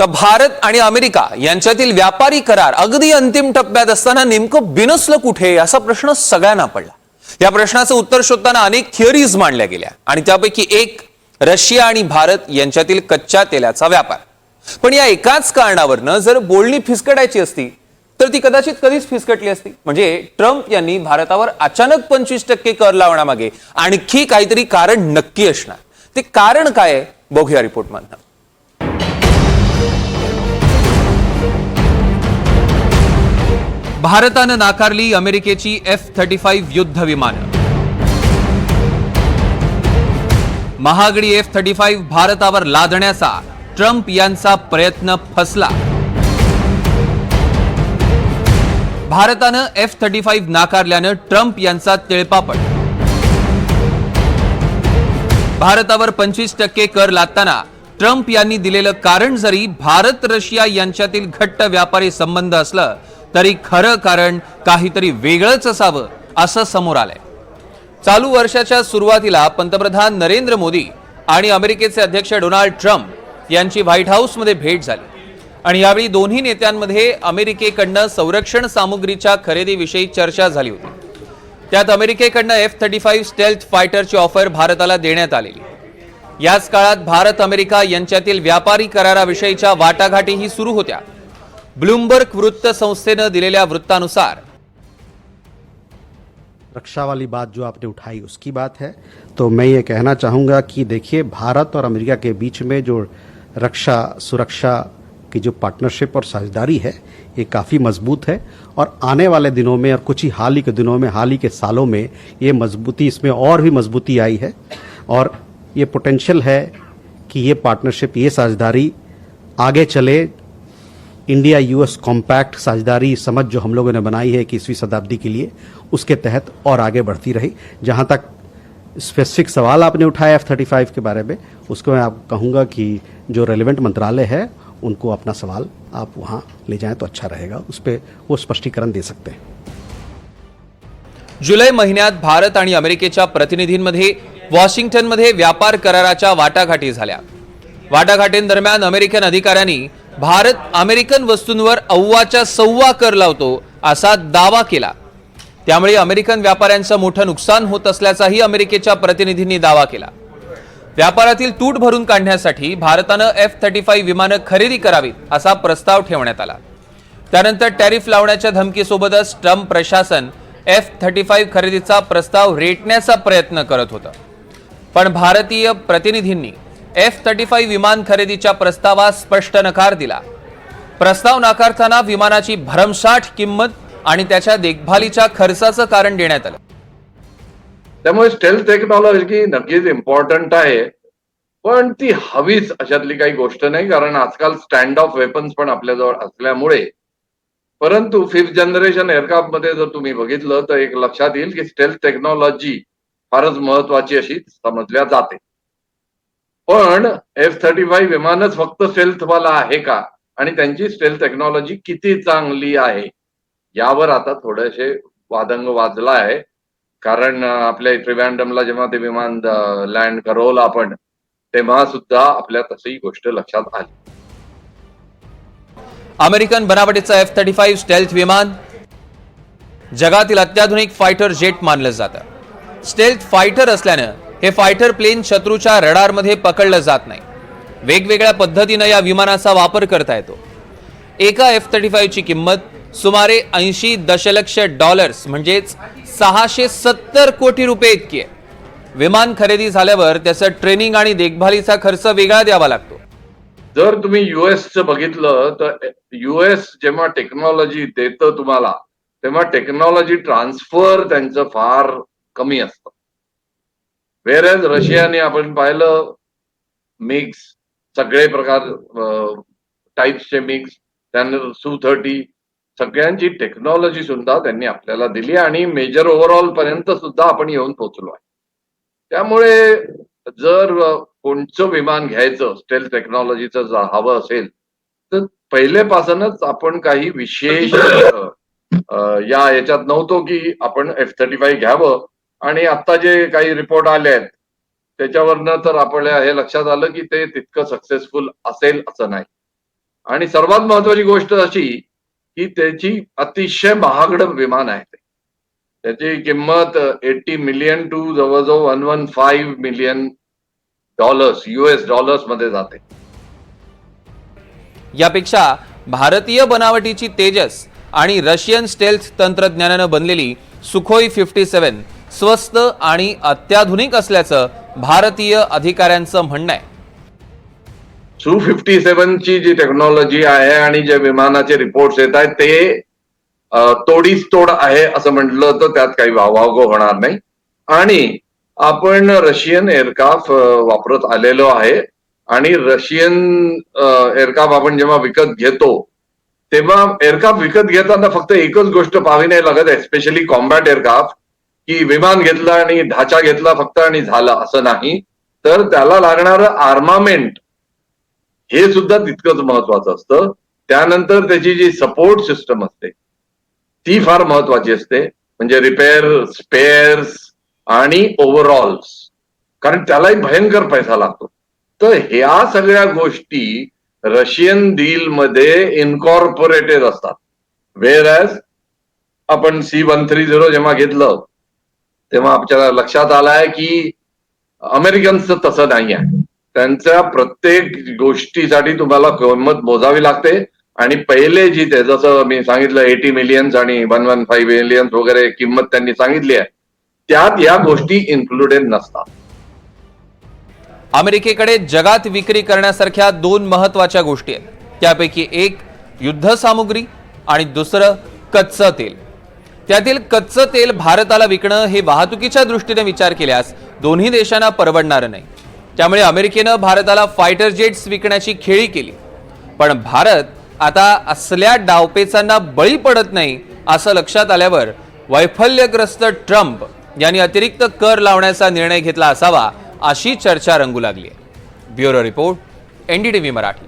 तर भारत आणि अमेरिका यांच्यातील व्यापारी करार अगदी अंतिम टप्प्यात असताना नेमकं बिनसलं कुठे असा प्रश्न सगळ्यांना पडला. या प्रश्नाचं उत्तर शोधताना अनेक थिअरीज मांडल्या गेल्या आणि त्यापैकी एक रशिया आणि भारत यांच्यातील कच्च्या तेलाचा व्यापार. पण या एकाच कारणावरनं जर बोलणी फिसकटायची असती तर ती कदाचित कधीच फिसकटली असती. म्हणजे ट्रम्प यांनी भारतावर अचानक पंचवीस टक्के कर लावण्यामागे आणखी काहीतरी कारण नक्की असणार. ते कारण काय आहे? बघूया रिपोर्टमधनं. भारतानं नाकारली अमेरिकेची एफ थर्टी फाईव्ह युद्ध विमानं महागडी एफ थर्टी फाईव्ह भारतावर लादण्याचा ट्रम्प यांचा प्रयत्न फसला. भारतानं एफ थर्टी फाईव्ह नाकारल्यानं ट्रम्प यांचा तिळपापड. भारतावर पंचवीस टक्के कर लादताना ट्रम्प यांनी दिलेलं कारण जरी भारत रशिया यांच्यातील घट्ट व्यापारी संबंध असलं तरी खरं कारण काहीतरी वेगळंच असावं असं समोर आलंय. चालू वर्षाच्या सुरुवातीला पंतप्रधान नरेंद्र मोदी आणि अमेरिकेचे अध्यक्ष डोनाल्ड ट्रम्प यांची व्हाईट हाऊसमध्ये भेट झाली. आणि यावेळी दोन्ही नेत्यांमध्ये अमेरिकेकडनं संरक्षण सामुग्रीच्या खरेदीविषयी चर्चा झाली होती. त्यात अमेरिकेकडनं एफ थर्टी फाईव्ह स्टेल्थ फायटरची ऑफर भारताला देण्यात आलेली. याच काळात भारत अमेरिका यांच्यातील व्यापारी कराराविषयीच्या वाटाघाटीही सुरू होत्या. ब्लूमबर्ग वृत्त संस्थेनं दिलेल्या वृत्तानुसार, रक्षा वाली बात जो आपने उठाई उसकी बात है। तो मैं ये कहना चाहूँगा कि देखिए, भारत और अमेरिका के बीच में जो रक्षा, सुरक्षा की जो पार्टनरशिप और साझेदारी है, ये काफ़ी मज़बूत है। और आने वाले दिनों में और कुछ ही हाल ही के दिनों में, हाल ही के सालों में ये मजबूती, इसमें और भी मजबूती आई है। और ये पोटेंशियल है कि ये पार्टनरशिप ये साझेदारी आगे चले इंडिया यूएस कॉम्पैक्ट साझेदारी समझ जो हम लोगों ने बनाई है इक्कीसवीं शताब्दी के लिए उसके तहत और आगे बढ़ती रही। जहां तक स्पेसिफिक सवाल आपने उठाया एफ थर्टी फाइव के बारे में उसको मैं आप कहूंगा कि जो रेलिवेंट मंत्रालय है उनको अपना सवाल आप वहां ले जाएं तो अच्छा रहेगा। उस पर वो स्पष्टीकरण दे सकते हैं। जुलै महिन्यात भारत आणि अमेरिकेच्या प्रतिनिधींमध्ये वॉशिंग्टनमध्ये व्यापार कराराच्या वाटाघाटी झाल्या. वाटाघाटींदरम्यान अमेरिकन अधिकाऱ्यांनी भारत अमेरिकन वस्तूंवर अव्वाच्या सव्वा कर लावतो असा दावा केला. त्यामुळे अमेरिकन व्यापाऱ्यांचं मोठं नुकसान होत असल्याचाही अमेरिकेच्या प्रतिनिधींनी दावा केला. व्यापारातील तूट भरून काढण्यासाठी भारतानं एफ थर्टी फाईव्ह विमानं खरेदी करावीत असा प्रस्ताव ठेवण्यात आला. त्यानंतर टॅरिफ लावण्याच्या धमकीसोबतच ट्रम्प प्रशासन एफ थर्टी फाईव्ह खरेदीचा प्रस्ताव रेटण्याचा प्रयत्न करत होतं. पण भारतीय प्रतिनिधींनी एफ थर्टी फाईव्ह विमान खरेदीच्या प्रस्तावास स्पष्ट नकार दिला. प्रस्ताव नाकारताना विमानाची भरमसाठ किंमत आणि त्याच्या देखभालीच्या खर्चाचं कारण देण्यात आलं. त्यामुळे स्टेल्थ टेक्नॉलॉजी नक्कीच इम्पॉर्टंट आहे. पण ती हवीच अशातली काही गोष्ट नाही कारण आजकाल स्टँड ऑफ वेपन्स पण आपल्याजवळ असल्यामुळे. परंतु फिफ्थ जनरेशन एअरक्राफ्टमध्ये जर तुम्ही बघितलं तर एक लक्षात येईल की स्टेल्थ टेक्नॉलॉजी फारच महत्वाची अशी समजल्या जाते. पण एफ थर्टी फाईव्ह विमानच फक्त स्टेल्थवाला आहे का? आणि त्यांची स्टेल्थ टेक्नॉलॉजी किती चांगली आहे? यावर आता थोडेसे वादंग वाजला आहे कारण आपल्या त्रिवँडमला जेव्हा ते विमान लँड करवलं आपण तेव्हा सुद्धा आपल्या तशी गोष्ट लक्षात आली. अमेरिकन बनावटीचं एफ थर्टी फाईव्ह स्टेल्थ विमान जगातील अत्याधुनिक फायटर जेट मानलं जातं. स्टेल्थ फायटर असल्यानं हे फायटर प्लेन शत्रूच्या रडारमध्ये पकडलं जात नाही. वेगवेगळ्या पद्धतीनं या विमानाचा वापर करता येतो. एका एफ थर्टी फाईव्हची किंमत सुमारे ऐंशी दशलक्ष डॉलर्स म्हणजेच सहाशे सत्तर कोटी रुपये इतकी आहे. विमान खरेदी झाल्यावर त्याचं ट्रेनिंग आणि देखभालीचा खर्च वेगळा द्यावा लागतो. जर तुम्ही युएसचं बघितलं तर युएस जेव्हा टेक्नॉलॉजी देतं तुम्हाला तेव्हा टेक्नॉलॉजी ट्रान्सफर त्यांचं फार कमी असतं. वेरॅज रशियाने आपण पाहिलं मिक्स सगळे प्रकार टाईप्सचे मिक्स त्यानंतर सू थर्टी सगळ्यांची टेक्नॉलॉजी सुद्धा त्यांनी आपल्याला दिली आणि मेजर ओव्हरऑल पर्यंत सुद्धा आपण येऊन पोहोचलो आहे. त्यामुळे जर कोणचं विमान घ्यायचं स्टेल टेक्नॉलॉजीचं जर हवं असेल तर पहिलेपासूनच आपण काही विशेष या याच्यात नव्हतो की आपण एफ थर्टी फाईव्ह घ्यावं. आणि आता जे काही रिपोर्ट आले आहेत त्याच्यावरनं तर आपल्या हे लक्षात आलं की ते तितकं सक्सेसफुल असेल असं नाही. आणि सर्वात महत्वाची गोष्ट अशी की त्याची अतिशय महागड विमान आहे ते. त्याची किंमत एटी मिलियन टू जवळजवळ one one five million dollars US डॉलर्समध्ये जाते. यापेक्षा भारतीय बनावटीची तेजस आणि रशियन स्टेल्थ तंत्रज्ञानानं बनलेली सुखोई फिफ्टी सेव्हन स्वस्त आणि अत्याधुनिक असल्याचं भारतीय अधिकाऱ्यांचं म्हणणं आहे. टू फिफ्टी सेवनची जी टेक्नॉलॉजी आहे आणि जे विमानाचे रिपोर्ट्स येत आहेत ते तोडीच तोड आहे असं म्हटलं तर त्यात काही वावग होणार नाही. आणि आपण रशियन एअरक्राफ्ट वापरत आलेलो आहे. आणि रशियन एअरक्राफ्ट आपण जेव्हा विकत घेतो तेव्हा एअरक्राफ्ट विकत घेताना फक्त एकच गोष्ट पाहावी नाही लागत एस्पेशली कॉम्बॅट एअरक्राफ्ट की विमान घेतलं आणि ढाचा घेतला फक्त आणि झालं असं नाही. तर त्याला लागणारं आर्मामेंट हे सुद्धा तितकंच महत्वाचं असतं. त्यानंतर त्याची जी सपोर्ट सिस्टम असते ती फार महत्वाची असते. म्हणजे रिपेअर स्पेअर्स आणि ओव्हरऑल्स कारण त्यालाही भयंकर पैसा लागतो. तर ह्या सगळ्या गोष्टी रशियन डील मध्ये इन्कॉर्पोरेटेड असतात. वेर ॲज आपण सी वन थ्री झिरो जेव्हा घेतलं तेव्हा आपल्याला लक्षात आलाय की अमेरिकन्सचं तसं नाही आहे त्यांच्या प्रत्येक गोष्टीसाठी तुम्हाला किंमत मोजावी लागते. आणि पहिले जी ते जसं मी सांगितलं एटी मिलियन्स आणि वन वन फाईव्ह मिलियन्स वगैरे किंमत त्यांनी सांगितली आहे त्यात या गोष्टी इन्क्लुडेड नसतात. अमेरिकेकडे जगात विक्री करण्यासारख्या दोन महत्त्वाच्या गोष्टी आहेत. त्यापैकी एक युद्ध सामुग्री आणि दुसरं कच्चं तेल. त्यातील कच्चं तेल भारताला विकणं हे वाहतुकीच्या दृष्टीने विचार केल्यास दोन्ही देशांना परवडणारं नाही. त्यामुळे अमेरिकेनं भारताला फायटर जेट्स विकण्याची खेळी केली. पण भारत आता असल्या डावपेचांना बळी पडत नाही असं लक्षात आल्यावर वैफल्यग्रस्त ट्रम्प यांनी अतिरिक्त कर लावण्याचा निर्णय घेतला असावा अशी चर्चा रंगू लागली आहे. Bureau report NDTV Marathi.